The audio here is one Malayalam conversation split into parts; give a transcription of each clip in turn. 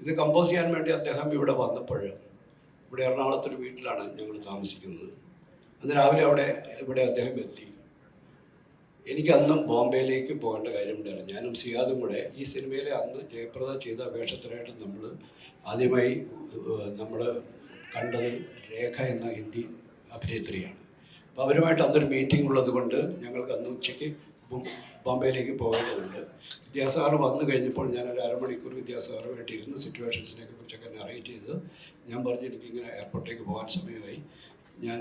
ഇത് കമ്പോസ് ചെയ്യാൻ വേണ്ടി അദ്ദേഹം ഇവിടെ വന്നപ്പോൾ ഇവിടെ എറണാകുളത്തൊരു വീട്ടിലാണ് ഞങ്ങൾ താമസിക്കുന്നത്. അന്ന് രാവിലെ അവിടെ ഇവിടെ അദ്ദേഹം എത്തി. എനിക്ക് അന്നും ബോംബെയിലേക്ക് പോകേണ്ട കാര്യമുണ്ടായിരുന്നു ഞാനും സിയാദും കൂടെ ഈ സിനിമയിലെ അന്ന് ജയപ്രദ ചെയ്ത വേഷത്തിനായിട്ട് നമ്മൾ ആദ്യമായി നമ്മൾ കണ്ടത് രേഖ എന്ന ഹിന്ദി അഭിനേത്രിയാണ്. അപ്പോൾ അവരുമായിട്ട് അന്നൊരു മീറ്റിംഗ് ഉള്ളത് കൊണ്ട് ഞങ്ങൾക്ക് അന്ന് ഉച്ചയ്ക്ക് ബോംബെയിലേക്ക് പോകേണ്ടതുണ്ട് വിദ്യാസാഗർ വന്നു കഴിഞ്ഞപ്പോൾ ഞാൻ ഒരു അരമണിക്കൂർ വിദ്യാസാഗറുമായിട്ട് ഇരുന്ന് സിറ്റുവേഷൻസിനെ കുറിച്ചൊക്കെ നറേറ്റ് ചെയ്ത്. ഞാൻ പറഞ്ഞു എനിക്കിങ്ങനെ എയർപോർട്ടിലേക്ക് പോകാൻ സമയമായി. ഞാൻ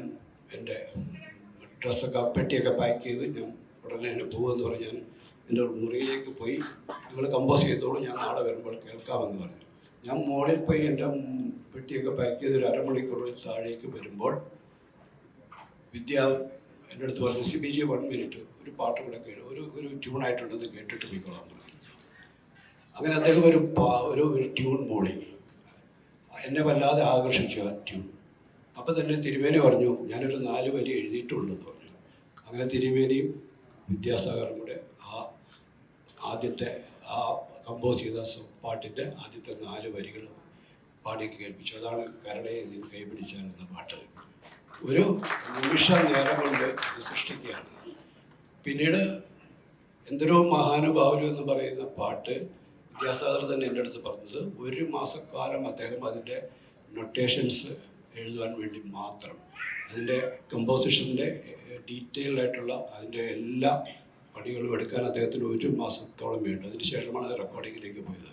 എന്റെ ഡ്രസ്സൊക്കെ പെട്ടിയൊക്കെ പാക്ക് ചെയ്ത് ഞാൻ ഉടനെ തന്നെ പോകുമെന്ന് പറഞ്ഞ് ഞാൻ എന്റെ മുറിയിലേക്ക് പോയി. നിങ്ങൾ കമ്പോസ് ചെയ്തോളൂ ഞാൻ നാളെ വരുമ്പോൾ കേൾക്കാമെന്ന് പറഞ്ഞു. ഞാൻ മോളിൽ പോയി എന്റെ പെട്ടിയൊക്കെ പാക്ക് ചെയ്ത് ഒരു അരമണിക്കൂറിൽ താഴേക്ക് വരുമ്പോൾ വിദ്യ എന്റെ അടുത്ത് പറഞ്ഞു C B G one minute ഒരു പാട്ട് കൂടെ കേട്ടു ഒരു ഒരു ട്യൂണായിട്ടുണ്ടെന്ന് കേട്ടിട്ട് പോയിക്കോളാൻ പറഞ്ഞു. അങ്ങനെ അദ്ദേഹം ഒരു ഒരു ഒരു ട്യൂൺ മോളി. എന്നെ വല്ലാതെ ആകർഷിച്ചു ആ ട്യൂൺ അപ്പം തന്നെ തിരുമേനി പറഞ്ഞു ഞാനൊരു നാല് വരി എഴുതിയിട്ടുണ്ടെന്ന് പറഞ്ഞു. അങ്ങനെ തിരുമേനിയും വിദ്യാസാഗറും കൂടെ ആ ആദ്യത്തെ ആ കമ്പോസ് ചെയ്ത പാട്ടിന്റെ ആദ്യത്തെ നാല് വരികൾ പാടി കേൾപ്പിച്ചു. അതാണ് കരടയെ കൈപിടിച്ചാൽ എന്ന പാട്ട്. ഒരു നിമിഷ നേരം കൊണ്ട് ഇത് സൃഷ്ടിക്കുകയാണ്. പിന്നീട് എന്തൊരു മഹാനുഭാവലു എന്ന് പറയുന്ന പാട്ട് വിദ്യാസാഗർ തന്നെ എന്റെ അടുത്ത് പറഞ്ഞത്. ഒരു മാസക്കാലം അദ്ദേഹം അതിന്റെ നൊട്ടേഷൻസ് എഴുതുവാൻ വേണ്ടി മാത്രം അതിന്റെ കമ്പോസിഷന്റെ ഡീറ്റെയിൽഡ് ആയിട്ടുള്ള അതിന്റെ എല്ലാ പണികളും എടുക്കാൻ അദ്ദേഹത്തിന് ഒരു മാസത്തോളം വേണ്ടു. അതിനുശേഷമാണ് അത് റെക്കോർഡിങ്ങിലേക്ക് പോയത്.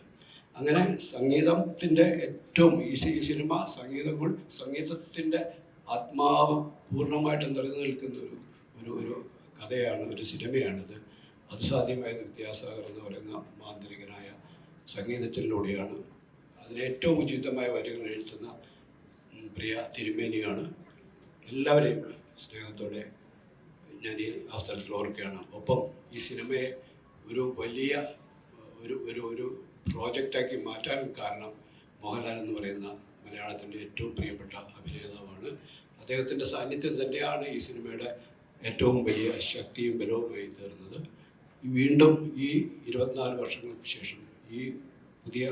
അങ്ങനെ സംഗീതത്തിന്റെ ഏറ്റവും ഈ സിനിമ സംഗീതങ്ങൾ സംഗീതത്തിന്റെ ആത്മാവ് പൂർണമായിട്ട് നിറഞ്ഞു നിൽക്കുന്ന ഒരു ഒരു കഥയാണ് ഒരു സിനിമയാണിത്. അത് സാധ്യമായത് വിദ്യാസാഗർ എന്ന് പറയുന്ന മാന്ത്രികനായ സംഗീതത്തിലൂടെയാണ് അതിന് ഏറ്റവും ഉചിതമായ വരികൾ എഴുതുന്ന ഉം, പ്രിയ തിരുമേനിയാണ്. എല്ലാവരെയും സ്നേഹത്തോടെ ഞാൻ ഈ അവസരത്തിൽ ഓർക്കുകയാണ്. ഒപ്പം ഈ സിനിമയെ ഒരു വലിയ ഒരു ഒരു ഒരു പ്രോജക്റ്റാക്കി മാറ്റാൻ കാരണം മോഹൻലാൽ എന്ന് പറയുന്ന മലയാളത്തിന്റെ ഏറ്റവും പ്രിയപ്പെട്ട അഭിനേതാവാണ്. അദ്ദേഹത്തിന്റെ സാന്നിധ്യം തന്നെയാണ് ഈ സിനിമയുടെ ഏറ്റവും വലിയ ശക്തിയും ബലവുമായി തീർന്നത് വീണ്ടും ഈ ഇരുപത്തിനാല് വർഷങ്ങൾക്ക് ശേഷം ഈ പുതിയ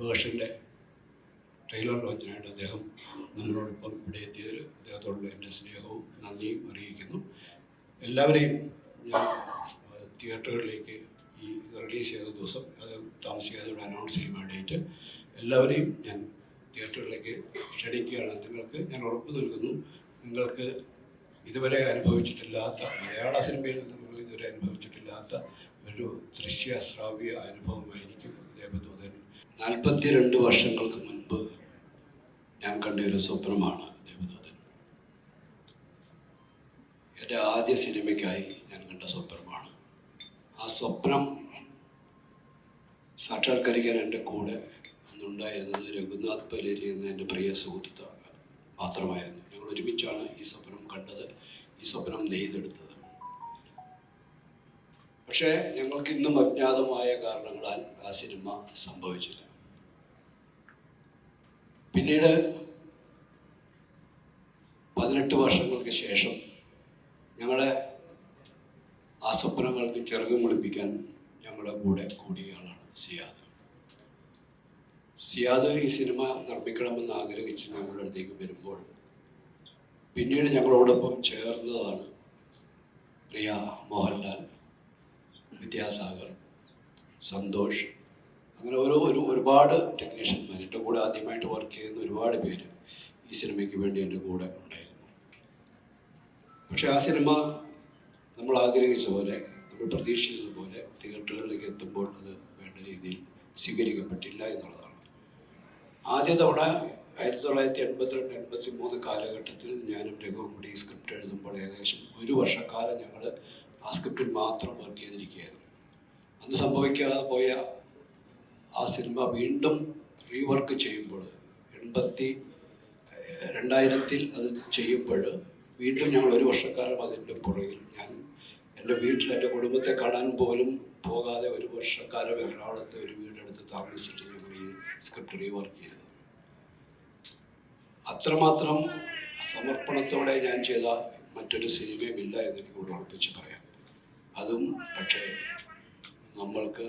വേർഷന്റെ ട്രെയിലർ ലോഞ്ചിനായിട്ട് അദ്ദേഹം നമ്മളോടൊപ്പം ഇവിടെ എത്തിയതിൽ അദ്ദേഹത്തോടുള്ള എന്റെ സ്നേഹവും നന്ദിയും അറിയിക്കുന്നു. എല്ലാവരെയും ഞാൻ തിയേറ്ററുകളിലേക്ക് ഈ റിലീസ് ചെയ്ത ദിവസം അത് താമസിക്കാതെ ഇവിടെ അനൗൺസ് ചെയ്യാൻ വേണ്ടിയിട്ട് എല്ലാവരെയും ഞാൻ തിയേറ്ററുകളിലേക്ക് ക്ഷണിക്കുകയാണ്. നിങ്ങൾക്ക് ഞാൻ ഉറപ്പ് നൽകുന്നു. നിങ്ങൾക്ക് ഇതുവരെ അനുഭവിച്ചിട്ടില്ലാത്ത മലയാള സിനിമയിൽ നിന്ന് നിങ്ങൾ ഇതുവരെ അനുഭവിച്ചിട്ടില്ലാത്ത ഒരു ദൃശ്യ ശ്രാവ്യ അനുഭവമായിരിക്കും ദേവദൂതൻ. നാൽപ്പത്തിരണ്ട് വർഷങ്ങൾക്ക് മുൻപ് ഞാൻ കണ്ട ഒരു സ്വപ്നമാണ് ദേവദൂതൻ. എന്റെ ആദ്യ സിനിമയ്ക്കായി ഞാൻ കണ്ട സ്വപ്നമാണ്. ആ സ്വപ്നം സാക്ഷാത്കരിക്കാൻ എന്റെ കൂടെ അന്നുണ്ടായിരുന്നത് രഘുനാഥ് പലേരി എന്ന എന്റെ പ്രിയ സുഹൃത്ത് മാത്രമായിരുന്നു. ഞങ്ങൾ ഒരുമിച്ചാണ് ഈ സ്വപ്നം കണ്ടത് ഈ സ്വപ്നം നെയ്തെടുത്തത്. പക്ഷേ ഞങ്ങൾക്ക് ഇന്നും അജ്ഞാതമായ കാരണങ്ങളാൽ ആ സിനിമ സംഭവിച്ചില്ല. പിന്നീട് പതിനെട്ട് വർഷങ്ങൾക്ക് ശേഷം ഞങ്ങളെ ആ സ്വപ്നങ്ങൾക്ക് ചിറകും മുളിപ്പിക്കാൻ ഞങ്ങളുടെ കൂടെ കൂടിയയാളാണ് സിയാദ്. സിയാദ് ഈ സിനിമ നിർമ്മിക്കണമെന്ന് ആഗ്രഹിച്ച് ഞങ്ങളുടെ അടുത്തേക്ക് വരുമ്പോൾ പിന്നീട് ഞങ്ങളോടൊപ്പം ചേർന്നതാണ് പ്രിയ മോഹൻലാൽ വിദ്യാസാഗർ സന്തോഷ്. അങ്ങനെ ഓരോ ഒരു ഒരുപാട് ടെക്നീഷ്യന്മാർ എന്റെ കൂടെ ആദ്യമായിട്ട് വർക്ക് ചെയ്യുന്ന ഒരുപാട് പേര് ഈ സിനിമയ്ക്ക് വേണ്ടി എന്റെ കൂടെ ഉണ്ടായിരുന്നു. പക്ഷെ ആ സിനിമ നമ്മൾ ആഗ്രഹിച്ച പോലെ നമ്മൾ പ്രതീക്ഷിച്ചതുപോലെ തിയേറ്ററുകളിലേക്ക് എത്തുമ്പോൾ അത് വേണ്ട രീതിയിൽ സ്വീകരിക്കപ്പെട്ടില്ല എന്നുള്ളതാണ്. ആദ്യ തവണ ആയിരത്തി തൊള്ളായിരത്തി എൺപത്തിരണ്ട് എൺപത്തി മൂന്ന് കാലഘട്ടത്തിൽ ഞാനും രഘുവും കൂടി ഈ സ്ക്രിപ്റ്റ് എഴുതുമ്പോൾ ഏകദേശം ഒരു വർഷക്കാലം ഞങ്ങൾ ആ സ്ക്രിപ്റ്റിൽ മാത്രം വർക്ക് ചെയ്തിരിക്കുകയായിരുന്നു. അന്ന് സംഭവിക്കാതെ പോയ ആ സിനിമ വീണ്ടും റീവർക്ക് ചെയ്യുമ്പോൾ എൺപത്തി രണ്ടായിരത്തിൽ അത് ചെയ്യുമ്പോൾ വീണ്ടും ഞങ്ങൾ ഒരു വർഷക്കാലം അതിന്റെ പുറകിൽ ഞാൻ എന്റെ വീട്ടിൽ എന്റെ കുടുംബത്തെ കാണാൻ പോലും പോകാതെ ഒരു വർഷക്കാലം എറണാകുളത്തെ ഒരു വീടെടുത്ത് താമസിച്ചിട്ട് ഞങ്ങൾ ഈ സ്ക്രിപ്റ്റ് റീവർക്ക് ചെയ്തത് അത്രമാത്രം സമർപ്പണത്തോടെ ഞാൻ ചെയ്ത മറ്റൊരു സിനിമയും ഇല്ല എന്ന് എനിക്ക് കൂടെ ഉറപ്പിച്ച് പറയാം. അതും പക്ഷേ നമ്മൾക്ക്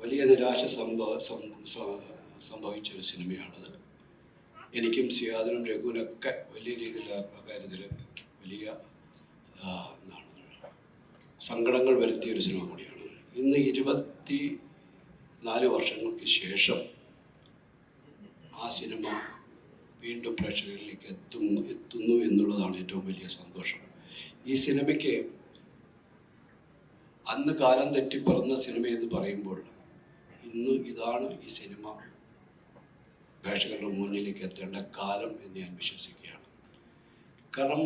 വലിയ നിരാശ സംഭവ സംഭവിച്ചൊരു സിനിമയാണത്. എനിക്കും സിയാദിനും രഘുവിനൊക്കെ വലിയ രീതിയിൽ കാര്യത്തിൽ വലിയ എന്താണ് സങ്കടങ്ങൾ വരുത്തിയ ഒരു സിനിമ കൂടിയാണ്. ഇന്ന് ഇരുപത്തി നാല് വർഷങ്ങൾക്ക് ശേഷം ആ സിനിമ വീണ്ടും പ്രേക്ഷകരിലേക്ക് എത്തുന്നു എത്തുന്നു എന്നുള്ളതാണ് ഏറ്റവും വലിയ സന്തോഷം. ഈ സിനിമയ്ക്ക് അന്ന് കാലം തെറ്റി പറന്ന സിനിമ എന്ന് പറയുമ്പോൾ ഇന്ന് ഇതാണ് ഈ സിനിമ പ്രേക്ഷകരുടെ മുന്നിലേക്ക് എത്തേണ്ട കാലം എന്ന് ഞാൻ വിശ്വസിക്കുകയാണ്. കാരണം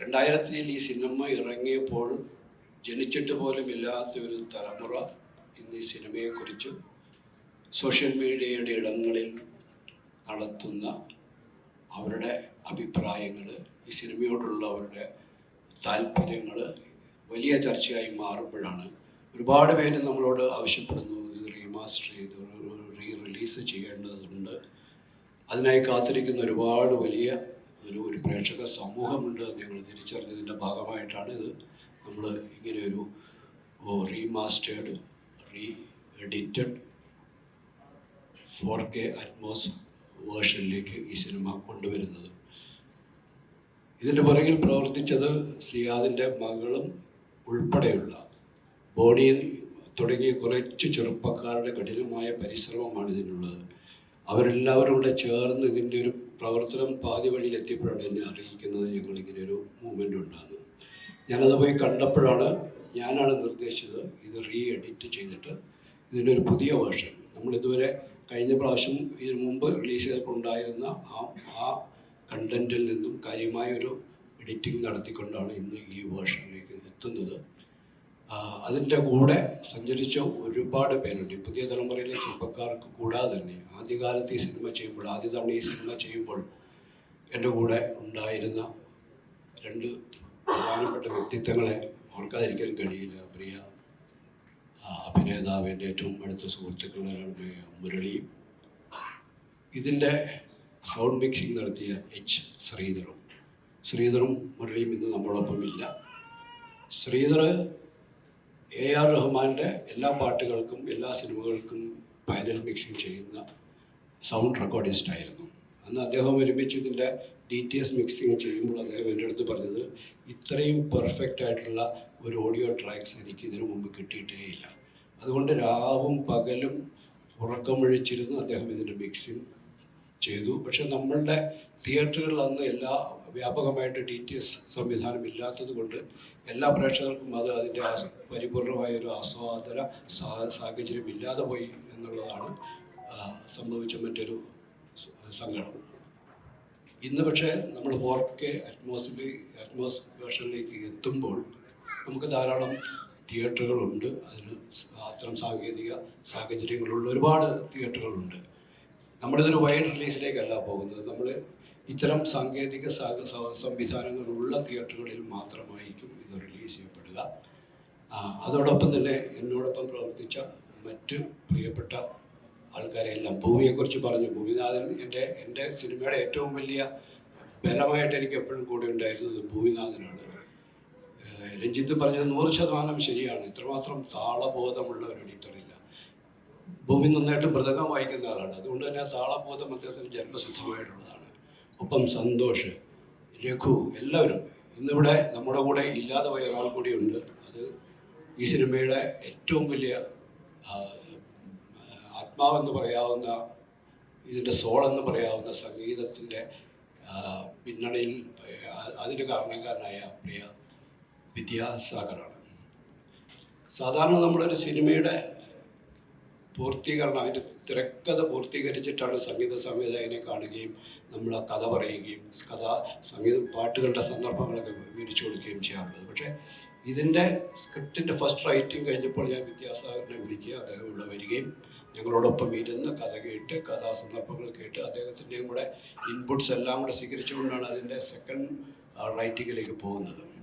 രണ്ടായിരത്തിൽ ഈ സിനിമ ഇറങ്ങിയപ്പോൾ ജനിച്ചിട്ട് പോലും ഇല്ലാത്ത ഒരു തലമുറ ഇന്ന് ഈ സിനിമയെക്കുറിച്ച് സോഷ്യൽ മീഡിയയുടെ ഇടങ്ങളിൽ നടത്തുന്ന അവരുടെ അഭിപ്രായങ്ങൾ ഈ സിനിമയോടുള്ള അവരുടെ താല്പര്യങ്ങൾ വലിയ ചർച്ചയായി മാറുമ്പോഴാണ് ഒരുപാട് പേര് നമ്മളോട് ആവശ്യപ്പെടുന്നു ഇത് റീമാസ്റ്റർ ചെയ്ത് റീ റിലീസ് ചെയ്യേണ്ടതുണ്ട്. അതിനായി കാത്തിരിക്കുന്ന ഒരുപാട് വലിയ ഒരു ഒരു പ്രേക്ഷക സമൂഹമുണ്ട് ഞങ്ങൾ തിരിച്ചറിഞ്ഞതിന്റെ ഭാഗമായിട്ടാണ് ഇത് നമ്മൾ ഇങ്ങനെ ഒരു remastered re edited four K Atmos വേർഷനിലേക്ക് ഈ സിനിമ കൊണ്ടുവരുന്നത്. ഇതിന്റെ പുറകിൽ പ്രവർത്തിച്ചത് സിയാദിന്റെ മകളും ഉൾപ്പെടെയുള്ള ബോണി തുടങ്ങിയ കുറച്ച് ചെറുപ്പക്കാരുടെ കഠിനമായ പരിശ്രമമാണ് ഇതിനുള്ളത്. അവരെല്ലാവരും കൂടെ ചേർന്ന് ഇതിന്റെ ഒരു പ്രവർത്തനം പാതി വഴിയിൽ എത്തിയപ്പോഴാണ് എന്നെ അറിയിക്കുന്നത് ഞങ്ങൾ ഇങ്ങനെ ഒരു മൂവ്മെന്റ് ഉണ്ടാകുന്നത്. ഞാനത് പോയി കണ്ടപ്പോഴാണ് ഞാനാണ് നിർദ്ദേശിച്ചത് ഇത് റീ എഡിറ്റ് ചെയ്തിട്ട് ഇതിന്റെ ഒരു പുതിയ വേർഷൻ നമ്മളിതുവരെ കഴിഞ്ഞ പ്രാവശ്യം ഇതിനു മുമ്പ് റിലീസ് ചെയ്തിട്ടുണ്ടായിരുന്ന ആ ആ കണ്ടന്റിൽ നിന്നും കാര്യമായ ഒരു എഡിറ്റിംഗ് നടത്തിക്കൊണ്ടാണ് ഇന്ന് ഈ വേർഷനിലേക്ക് എത്തുന്നത്. അതിന്റെ കൂടെ സഞ്ചരിച്ച ഒരുപാട് പേരുണ്ട്. പുതിയ തലമുറയിലെ ചെറുപ്പക്കാർക്ക് കൂടാതെ തന്നെ ആദ്യകാലത്ത് ഈ സിനിമ ചെയ്യുമ്പോൾ ആദ്യ തവണ ഈ സിനിമ ചെയ്യുമ്പോൾ എന്റെ കൂടെ ഉണ്ടായിരുന്ന രണ്ട് പ്രധാനപ്പെട്ട വ്യക്തിത്വങ്ങളെ ഓർക്കാതിരിക്കാൻ കഴിയില്ല. പ്രിയ അഭിനേതാവ് എന്റെ ഏറ്റവും അടുത്ത സുഹൃത്തുക്കളാണ് മുരളിയും ഇതിന്റെ സൗണ്ട് മിക്സിംഗ് നടത്തിയ എച്ച് ശ്രീധറും. ശ്രീധറും മുരളിയും ഇന്ന് നമ്മളൊപ്പം ഇല്ല. ശ്രീധർ എ ആർ റഹ്മാന്റെ എല്ലാ പാട്ടുകൾക്കും എല്ലാ സിനിമകൾക്കും ഫൈനൽ മിക്സിംഗ് ചെയ്യുന്ന സൗണ്ട് റെക്കോർഡിസ്റ്റ് ആയിരുന്നു. അന്ന് അദ്ദേഹം ഒരുമിച്ച് ഇതിന്റെ ഡി ടി എസ് മിക്സിങ് ചെയ്യുമ്പോൾ അദ്ദേഹം എന്റെ അടുത്ത് പറഞ്ഞത് ഇത്രയും പെർഫെക്റ്റ് ആയിട്ടുള്ള ഒരു ഓഡിയോ ട്രാക്സ് എനിക്ക് ഇതിനു മുമ്പ് കിട്ടിയിട്ടേ ഇല്ല. അതുകൊണ്ട് രാവും പകലും ഉറക്കമൊഴിച്ചിരുന്ന് അദ്ദേഹം ഇതിന്റെ മിക്സിങ് ചെയ്തു. പക്ഷെ നമ്മളുടെ തിയേറ്ററുകളിൽ അന്ന് എല്ലാ വ്യാപകമായിട്ട് ഡി ടി എസ് സംവിധാനം ഇല്ലാത്തത് കൊണ്ട് എല്ലാ പ്രേക്ഷകർക്കും അത് അതിന്റെ പരിപൂർണമായ ഒരു ആസ്വാദന സാഹചര്യം ഇല്ലാതെ പോയി എന്നുള്ളതാണ് സംഭവിച്ച മറ്റൊരു സങ്കടം. ഇന്ന് പക്ഷേ നമ്മൾ ഫോർ അറ്റ്മോസ്ഫിയർ അറ്റ്മോസിൽ അറ്റ്മോസ് വേർഷനിലേക്ക് എത്തുമ്പോൾ നമുക്ക് ധാരാളം തിയേറ്ററുകളുണ്ട്. അതിന് അത്തരം സാങ്കേതിക സാഹചര്യങ്ങളുള്ള ഒരുപാട് തിയേറ്ററുകളുണ്ട്. നമ്മളിതൊരു വൈഡ് റിലീസിലേക്കല്ല പോകുന്നത്. നമ്മൾ ഇത്തരം സാങ്കേതിക സംവിധാനങ്ങളുള്ള തിയേറ്ററുകളിൽ മാത്രമായിരിക്കും ഇത് റിലീസ് ചെയ്യപ്പെടുക. അതോടൊപ്പം തന്നെ എന്നോടൊപ്പം പ്രവർത്തിച്ച മറ്റ് പ്രിയപ്പെട്ട ആൾക്കാരെല്ലാം ഭൂമിയെക്കുറിച്ച് പറഞ്ഞു. ഭൂമിനാഥൻ എന്റെ എന്റെ സിനിമയുടെ ഏറ്റവും വലിയ ബലമായിട്ട് എനിക്ക് എപ്പോഴും കൂടെ ഉണ്ടായിരുന്നത് ഭൂമിനാഥനാണ്. രഞ്ജിത്ത് പറഞ്ഞത് നൂറ് ശതമാനം ശരിയാണ്. ഇത്രമാത്രം താളബോധമുള്ള ഒരു എഡിറ്റർ ഇല്ല ഭൂമി നന്നായിട്ട് മൃതകം വായിക്കുന്ന ആളാണ്. അതുകൊണ്ട് തന്നെ താളബോധം അദ്ദേഹത്തിന് ജന്മസിദ്ധമായിട്ടുള്ളതാണ്. ഒപ്പം സന്തോഷ് രഘു എല്ലാവരും ഇന്നിവിടെ നമ്മുടെ കൂടെ ഇല്ലാതെ പോയ ഒരാൾ കൂടിയുണ്ട്. അത് ഈ സിനിമയുടെ ഏറ്റവും വലിയ ആത്മാവെന്ന് പറയാവുന്ന ഇതിന്റെ എന്ന് പറയാവുന്ന സംഗീതത്തിന്റെ പിന്നണിയിൽ അതിന് കാരണക്കാരനായ പ്രിയ വിദ്യാസാഗറാണ്. സാധാരണ നമ്മളൊരു സിനിമയുടെ പൂർത്തീകരണം അതിന്റെ തിരക്കഥ പൂർത്തീകരിച്ചിട്ടാണ് സംഗീത സംവിധായകനെ കാണുകയും നമ്മൾ ആ കഥ പറയുകയും കഥ സംഗീത പാട്ടുകളുടെ സന്ദർഭങ്ങളൊക്കെ വിവരിച്ചു കൊടുക്കുകയും ചെയ്യാറുള്ളത്. പക്ഷേ ഇതിന്റെ സ്ക്രിപ്റ്റിന്റെ ഫസ്റ്റ് റൈറ്റിംഗ് കഴിഞ്ഞപ്പോൾ ഞാൻ വിദ്യാസാഗറിനെ വിളിക്കുക അദ്ദേഹം ഇവിടെ വരികയും ഞങ്ങളോടൊപ്പം ഇരുന്ന് കഥ കേട്ട് കഥാസന്ദർഭങ്ങൾ കേട്ട് അദ്ദേഹത്തിന്റെയും കൂടെ ഇൻപുട്സ് എല്ലാം കൂടെ സ്വീകരിച്ചുകൊണ്ടാണ് അതിന്റെ സെക്കൻഡ് റൈറ്റിങ്ങിലേക്ക് പോകുന്നത്.